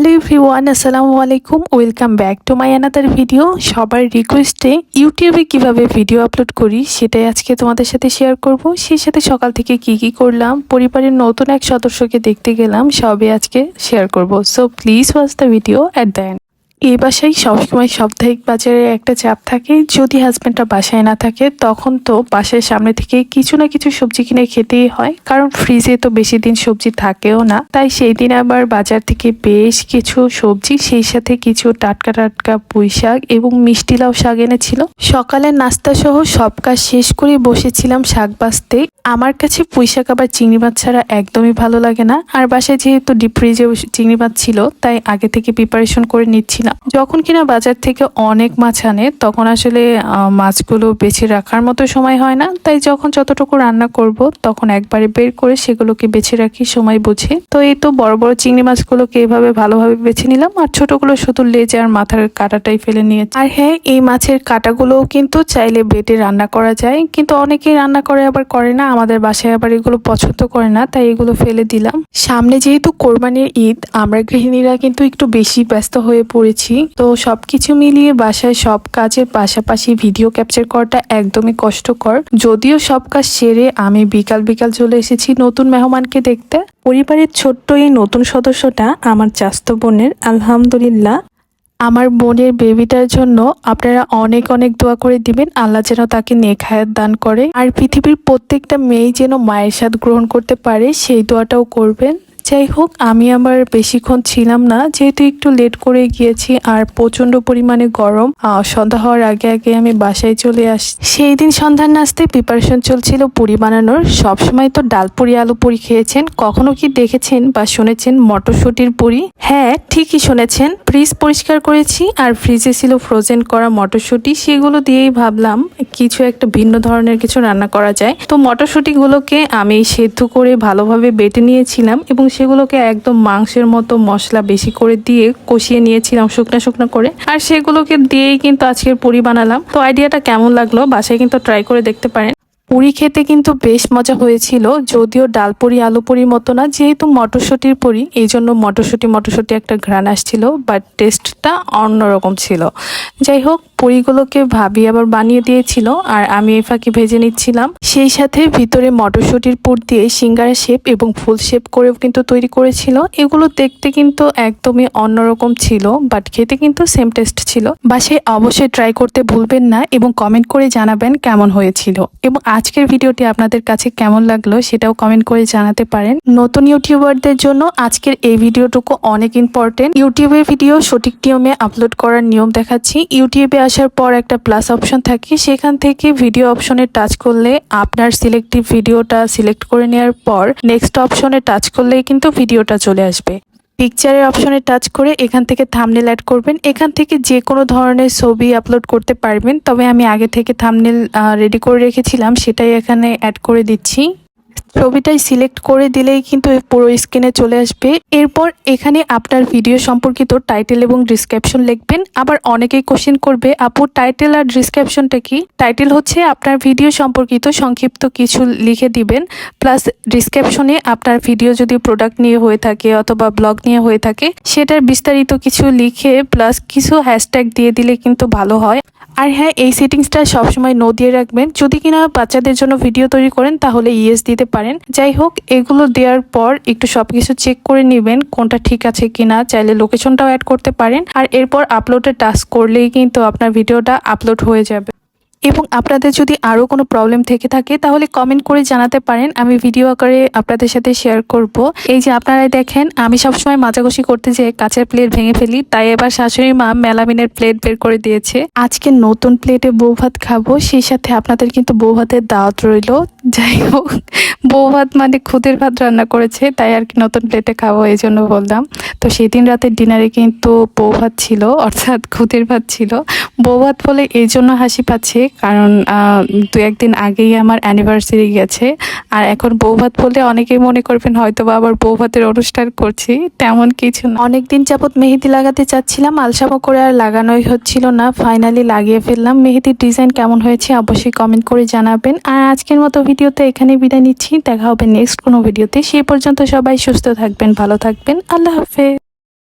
Hello everyone আসসালামু আলাইকুম welcome back to my another video সবার রিকোয়েস্টে ইউটিউবে কীভাবে ভিডিও আপলোড করি, সেটাই আজকে তোমাদের সাথে শেয়ার করব। সেই সাথে সকাল থেকে কি কি করলাম, পরিবারের নতুন এক সদস্যকে দেখতে গেলাম, সবই আজকে শেয়ার করব। So please watch the video at the end এই বাসায় সবসময় সাপ্তাহিক বাজারে একটা চাপ থাকে। যদি হাজব্যান্ডটা বাসায় না থাকে, তখন তো বাসার সামনে থেকে কিছু না কিছু সবজি কিনে খেতেই হয়। কারণ ফ্রিজে তো বেশি দিন সবজি থাকেও না। তাই সেই দিন আবার বাজার থেকে বেশ কিছু সবজি, সেই সাথে কিছু টাটকা টাটকা পুঁই শাক এবং মিষ্টি লাউ শাক এনেছিল। সকালের নাস্তা সহ সব কাজ শেষ করে বসেছিলাম শাক বাছতে আমার কাছে পুঁই শাক আবার চিংড়ি মাছ ছাড়া একদমই ভালো লাগে না। আর বাসায় যেহেতু ডিপ ফ্রিজে চিংড়ি মাছ ছিল, তাই আগে থেকে প্রিপারেশন করে নিচ্ছিলাম। যখন কিনা বাজার থেকে অনেক মাছ আনে, তখন আসলে মাছগুলো বেছে রাখার মতো সময় হয় না। তাই যখন যতটুকু রান্না করব, তখন একবারে বের করে সেগুলোকে বেছে রাখি সময় বুঝে। তো এই তো বড় বড় চিংড়ি মাছগুলোকে এভাবে ভালোভাবে বেছে নিলাম। আর ছোটগুলো শুধু লেজে আর মাথার কাটাটাই ফেলে নিয়েছি। আর হ্যাঁ এই মাছের কাটাগুলোও কিন্তু চাইলে বেটে রান্না করা যায়। কিন্তু অনেকেই রান্না করে, আবার করে না। আমাদের বাসায় আবার এগুলো পছন্দ করে না, তাই এগুলো ফেলে দিলাম। সামনে যেহেতু কোরবানির ঈদ, আমরা গৃহিণীরা কিন্তু একটু বেশি ব্যস্ত হয়ে পড়েছি। তো সবকিছু মিলিয়ে বাসায় সব কাজের পাশাপাশি ভিডিও ক্যাপচার করাটা একদমই কষ্টকর। যদিও সব কাজ সেরে আমি বিকাল বিকাল চলে এসেছি নতুন মেহমানকে দেখতে। পরিবারের ছোট্ট এই নতুন সদস্যটা আমার চাস্তো বোনের, আলহামদুলিল্লাহ। আমার বোনের বেবিটার জন্য আপনারা অনেক অনেক দোয়া করে দিবেন। আল্লাহ যেন তাকে নেখায়াত দান করে। আর পৃথিবীর প্রত্যেকটা মেয়ে যেন মায়ের স্বাদ গ্রহণ করতে পারে, সেই দোয়াটাও করবেন। যাই হোক, আমি আবার বেশিক্ষণ ছিলাম না। যেহেতু একটু লেট করে গিয়েছি আর প্রচণ্ড পরিমাণে গরম সন্ধ্যা হওয়ার আগে আগে আমি বাসায় চলে আসি সেই দিন সন্ধ্যার নাস্তায় প্রিপারেশন চলছিল পুরি বানানোর। সবসময় তো ডাল পুরি, আলু পুরি খেয়েছেন। কখনো কি দেখেছেন বা শুনেছেন মটরশুটির পুরি? হ্যাঁ ঠিকই শুনেছেন। ফ্রিজ পরিষ্কার করেছি আর ফ্রিজে ছিল ফ্রোজেন করা মটরশুঁটি। সেগুলো দিয়েই ভাবলাম কিছু একটা ভিন্ন ধরনের কিছু রান্না করা যায়। তো মটরশুঁটিগুলোকে আমি সেদ্ধ করে ভালোভাবে বেটে নিয়েছিলাম এবং সেগুলোকে একদম মাংসের মতো মশলা বেশি করে দিয়ে কষিয়ে নিয়েছিলাম শুকনো শুকনো করে। আর সেগুলোকে দিয়েই কিন্তু আজকের পুরি বানালাম। তো আইডিয়াটা কেমন লাগল? বাসায় কিন্তু ট্রাই করে দেখতে পারেন। পুরি খেতে কিন্তু বেশ মজা হয়েছিল, যদিও ডাল পুরি আলু পুরির মতো না, যেহেতু মটরশুঁটির পুরি এই জন্য মটরশুঁটি মটরশুঁটি একটা ঘ্রাণ আসছিল বাট টেস্টটা অন্যরকম ছিল। যাই হোক, পুরিগুলোকে ভাবি আবার বানিয়ে দিয়েছিল, আর আমি এই ফাঁকে ভেজে নিচ্ছিলাম। সেই সাথে ভিতরে মটরশুঁটির পুর দিয়ে সিঙ্গারা শেপ এবং ফুল শেপ করেও কিন্তু তৈরি করেছিল। এগুলো দেখতে কিন্তু একদমই অন্যরকম ছিল বাট খেতে কিন্তু সেম টেস্ট ছিল। বাসায় অবশ্যই ট্রাই করতে ভুলবেন না এবং কমেন্ট করে জানাবেন কেমন হয়েছিল। এবং আজকের ভিডিওটি আপনাদের কাছে কেমন লাগল সেটাও কমেন্ট করে জানাতে পারেন। নতুন ইউটিউবারদের জন্য আজকের এই ভিডিওটুকু অনেক ইম্পর্টেন্ট ইউটিউবের ভিডিও সঠিক নিয়মে আপলোড করার নিয়ম দেখাচ্ছি। ইউটিউবে আসার পর একটা প্লাস অপশন থাকে। সেখান থেকে ভিডিও অপশনে টাচ করলে আপনার সিলেক্টিভ ভিডিওটা সিলেক্ট করে নেওয়ার পর নেক্সট অপশনে টাচ করলেই কিন্তু ভিডিওটা চলে আসবে। পিকচারের অপশনে টাচ করে এখান থেকে থামনেল অ্যাড করবেন। এখান থেকে যে কোনো ধরনের ছবি আপলোড করতে পারবেন। তবে আমি আগে থেকে থামনেল রেডি করে রেখেছিলাম, সেটাই এখানে অ্যাড করে দিচ্ছি। ছবিটাই সিলেক্ট করে দিলেই কিন্তু পুরো স্ক্রিনে চলে আসবে। এরপর এখানে আপনার ভিডিও সম্পর্কিত টাইটেল এবং ডিসক্রিপশন লিখবেন। আবার অনেকেই কোশ্চেন করবে, আপু, টাইটেল আর ডিসক্রিপশনটা কি? টাইটেল হচ্ছে আপনার ভিডিও সম্পর্কিত সংক্ষিপ্ত কিছু লিখে দিবেন। প্লাস ডিসক্রিপশনে আপনার ভিডিও যদি প্রোডাক্ট নিয়ে হয়ে থাকে অথবা ব্লগ নিয়ে হয়ে থাকে, সেটার বিস্তারিত কিছু লিখে প্লাস কিছু হ্যাশট্যাগ দিয়ে দিলে কিন্তু ভালো হয়। আর হ্যাঁ এই সেটিংসটা সবসময় নো দিয়ে রাখবেন। যদি কিনা বাচ্চাদের জন্য ভিডিও তৈরি করেন, তাহলে ইয়েস দিতে পারেন। যাই হোক এগুলো দেওয়ার পর একটু সবকিছু চেক করে নেবেন কোনটা ঠিক আছে কিনা, চাইলে লোকেশনটাও অ্যাড করতে পারেন। আর এরপর আপলোডে টাস্ক করলেই কিন্তু আপনার ভিডিওটা আপলোড হয়ে যাবে। এবং আপনাদের যদি আরও কোনো প্রবলেম থেকে থাকে, তাহলে কমেন্ট করে জানাতে পারেন। আমি ভিডিও আকারে আপনাদের সাথে শেয়ার করব। এই যে আপনারা দেখেন, আমি সবসময় মাজাঘষি করতে যেয়ে কাঁচের প্লেট ভেঙে ফেলি, তাই এবার শাশুড়ি মা মেলামিনের প্লেট বের করে দিয়েছে। আজকে নতুন প্লেটে বউ ভাত খাব, সেই সাথে আপনাদের কিন্তু বউ ভাতের দাওয়াত রইল। যাই হোক, বউ ভাত মানে খুদের ভাত রান্না করেছে, তাই আর কি নতুন প্লেটে খাব, এই জন্য বললাম। তো সেদিন রাতের ডিনারে কিন্তু বউ ভাত ছিল, অর্থাৎ খুদের ভাত ছিল। বউ ভাত বলে এই জন্য হাসি পাচ্ছে কারণ দু একদিন আগেই আমার অ্যানিভার্সারি গেছে। আর এখন বউ ভাত বললে অনেকেই মনে করবেন হয়তো বা আবার বউ ভাতের অনুষ্ঠান করছি, তেমন কিছু না। অনেকদিন যাবত মেহেদি লাগাতে চাচ্ছিলাম, আলসামো করে আর লাগানোই হচ্ছিল না ফাইনালি লাগিয়ে ফেললাম। মেহেদির ডিজাইন কেমন হয়েছে অবশ্যই কমেন্ট করে জানাবেন। আর আজকের মতো ভিডিওতে এখানে বিদায় নিচ্ছি, দেখা হবে নেক্সট কোনো ভিডিওতে। সেই পর্যন্ত সবাই সুস্থ থাকবেন, ভালো থাকবেন। আল্লাহ হাফেজ।